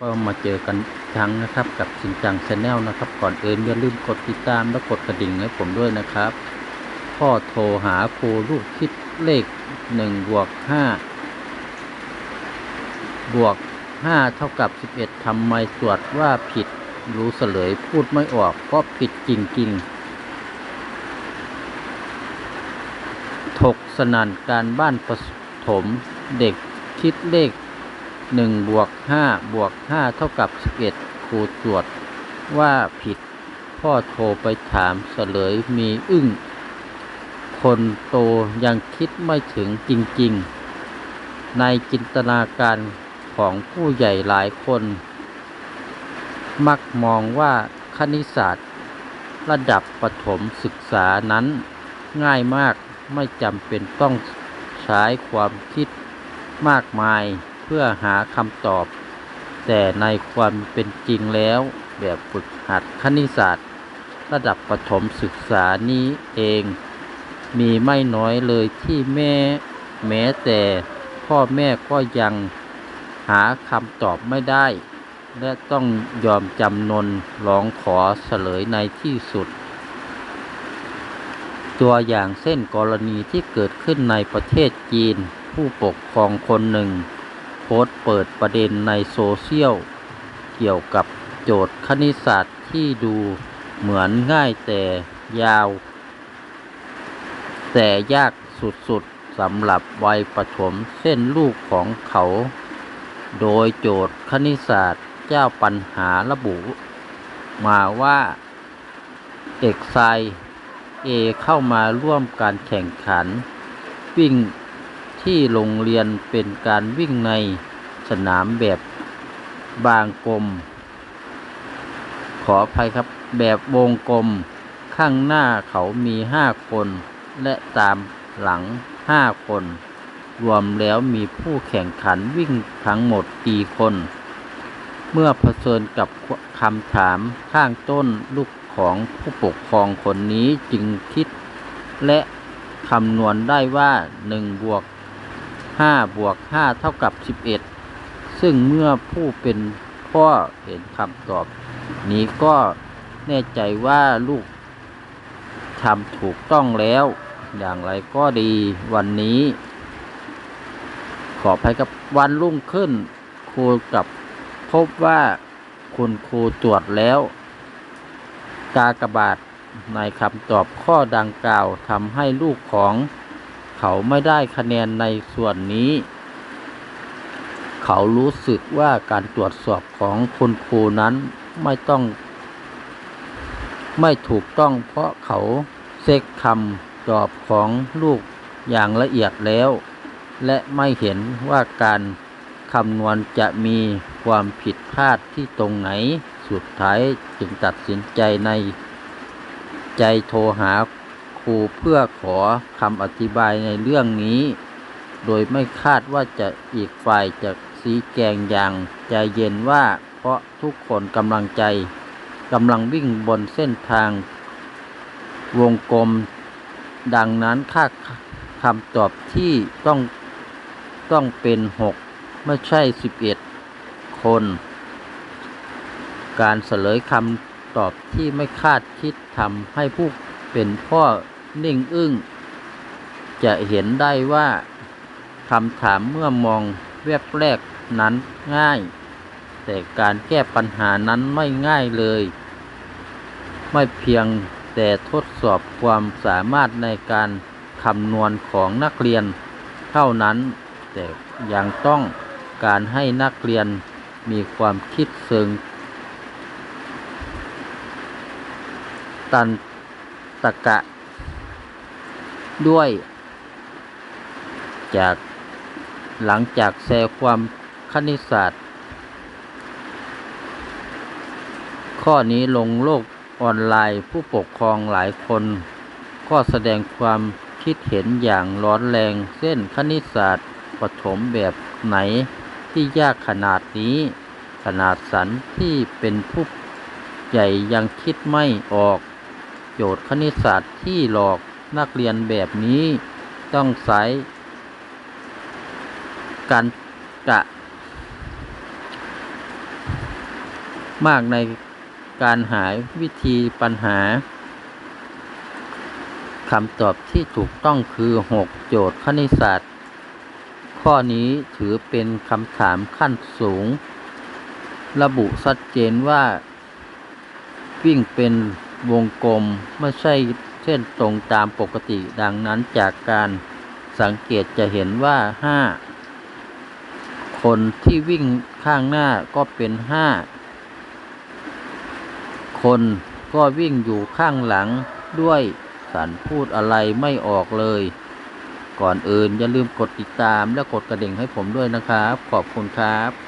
ก็มาเจอกันครั้งนะครับกับชินจังชาแนลนะครับ ก่อนอื่นอย่าลืมกดติดตามและกดกระดิ่งให้ผมด้วยนะครับ พ่อโทรหาครูลูกคิดเลขหนึ่งบวกห้าบวกห้าเท่ากับสิบเอ็ดทำไมตรวจว่าผิดรู้เสลยพูดไม่ออกเพราะผิดจริงๆ ถกสนันการบ้านประถมเด็กคิดเลข หนึ่งบวกห้าบวกห้าเท่ากับสิบเอ็ดครูตรวจว่าผิดพ่อโทรไปถามเสลยมีอึ้ง คนโตยังคิดไม่ถึงจริง ๆ ในจินตนาการของผู้ใหญ่หลายคน มักมองว่าคณิตศาสตร์ ระดับประถมศึกษานั้นง่ายมากไม่จำเป็นต้องใช้ความคิดมากมาย เพื่อหาคำตอบ แต่ในความเป็นจริงแล้วแบบฝึกหัดคณิตศาสตร์ ระดับประถมศึกษานี้เอง มีไม่น้อยเลยที่แม่แม้แต่พ่อแม่ก็ยังหาคำตอบไม่ได้ และต้องยอมจำนนร้องขอเฉลยในที่สุด ตัวอย่างเช่นกรณีที่เกิดขึ้นในประเทศจีน ผู้ปกครองคนหนึ่ง โพสต์เปิดประเด็นในโซเชียล เกี่ยวกับโจทย์คณิตศาสตร์ที่ดูเหมือนง่ายแต่ยาว แต่ยากสุดๆสำหรับวัยประถมเส้นลูกของเขา โดยโจทย์คณิตศาสตร์เจ้าปัญหาระบุ มาว่าเด็กชายเอเข้ามาร่วมการแข่งขัน วิ่ง ที่โรงเรียนเป็นการวิ่งในสนามแบบบางกลม ขออภัยครับแบบวงกลม ข้างหน้าเขามีห้าคน และตามหลังห้าคน รวมแล้วมีผู้แข่งขันวิ่งทั้งหมดกี่คน เมื่อเผชิญกับคำถามข้างต้นลูกของผู้ปกครองคนนี้จึงคิด และคำนวณได้ว่า1บวก 5บวก5เท่ากับ 11 ซึ่งเมื่อผู้เป็นพ่อเห็นคำตอบ นี้ก็แน่ใจว่าลูกทำถูกต้องแล้ว อย่างไรก็ดีวันนี้ ขอภัยกับวันรุ่งขึ้น ครูกับพบว่าคุณครูตรวจแล้ว กากบาทในคำตอบข้อดังกล่าวทำให้ลูกของ เขาไม่ได้คะแนนในส่วนนี้ เขารู้สึกว่าการตรวจสอบของคุณครูนั้นไม่ต้อง ไม่ถูกต้องเพราะเขาเช็คคำตอบของลูกอย่างละเอียดแล้ว และไม่เห็นว่าการคำนวณจะมีความผิดพลาดที่ตรงไหน สุดท้ายจึงตัดสินใจใน ใจโทรหา ครูเพื่อขอคำอธิบายในเรื่องนี้ โดยไม่คาดว่าจะอีกฝ่ายจะสีแกงอย่างใจเย็นว่าเพราะทุกคนกำลังใจกำลังวิ่งบนเส้นทาง วงกลม ดังนั้นค่าคำตอบที่ต้องต้องเป็นหกไม่ใช่สิบเอ็ดคน การเสลยคำตอบที่ไม่คาดคิดทำให้ผู้เป็นพ่อ นิ่งอึ้ง จะเห็นได้ว่าคำถามเมื่อมองแวบแรกนั้นง่าย แต่การแก้ปัญหานั้นไม่ง่ายเลย ไม่เพียงแต่ทดสอบความสามารถในการคำนวณของนักเรียนเท่านั้น แต่ยังต้องการให้นักเรียนมีความคิดเชิงตันตะกะ ด้วย จากหลังจากแชร์ความคณิตศาสตร์ ข้อนี้ลงโลกออนไลน์ผู้ปกครองหลายคน ก็แสดงความคิดเห็นอย่างร้อนแรง เส้นคณิตศาสตร์ปฐมแบบไหนที่ยากขนาดนี้ ขนาดสันที่เป็นผู้ใหญ่ยังคิดไม่ออก โจทย์คณิตศาสตร์ที่หลอก นักเรียนแบบนี้ต้องใช้การกะ มากในการหาวิธีปัญหาคำตอบที่ถูกต้องคือ 6 โจทย์คณิตศาสตร์ ข้อนี้ถือเป็นคำถามขั้นสูง ระบุชัดเจนว่า วิ่งเป็นวงกลมไม่ใช่ เส้นตรงตามปกติดังนั้นจากการสังเกตจะเห็นว่า5คนที่วิ่งข้างหน้าก็เป็น5คนก็วิ่งอยู่ข้างหลังด้วยสันพูดอะไรไม่ออกเลย ก่อนอื่นอย่าลืมกดติดตามและกดกระดิ่งให้ผมด้วยนะครับ ขอบคุณครับ